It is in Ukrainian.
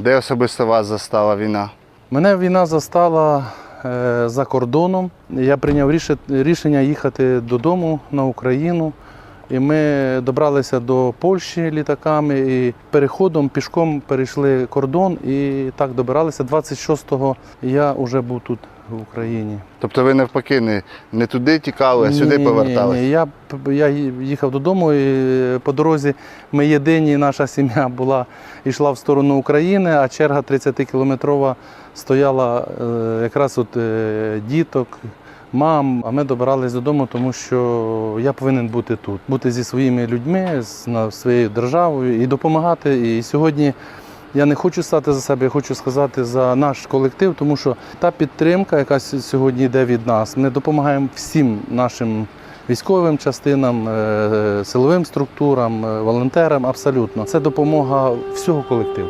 Де особисто вас застала війна? Мене війна застала е, за кордоном. Я прийняв рішення їхати додому на Україну. І ми добралися до Польщі літаками і переходом пішком перейшли кордон і так добиралися. 26-го я вже був тут в Україні. Тобто ви навпаки не, не туди тікали, а сюди Ні, повертались? Ні, ні. Я, я їхав додому і по дорозі ми єдині, наша сім'я була, йшла в сторону України, а черга 30-кілометрова стояла е, якраз от е, діток, мам. А ми добирались додому, тому що я повинен бути тут, бути зі своїми людьми, з своєю державою і допомагати. І сьогодні. Я не хочу стати за себе, я хочу сказати за наш колектив, тому що та підтримка, яка сьогодні йде від нас, ми допомагаємо всім нашим військовим частинам, е, силовим структурам, е, волонтерам. Абсолютно, це допомога всього колективу.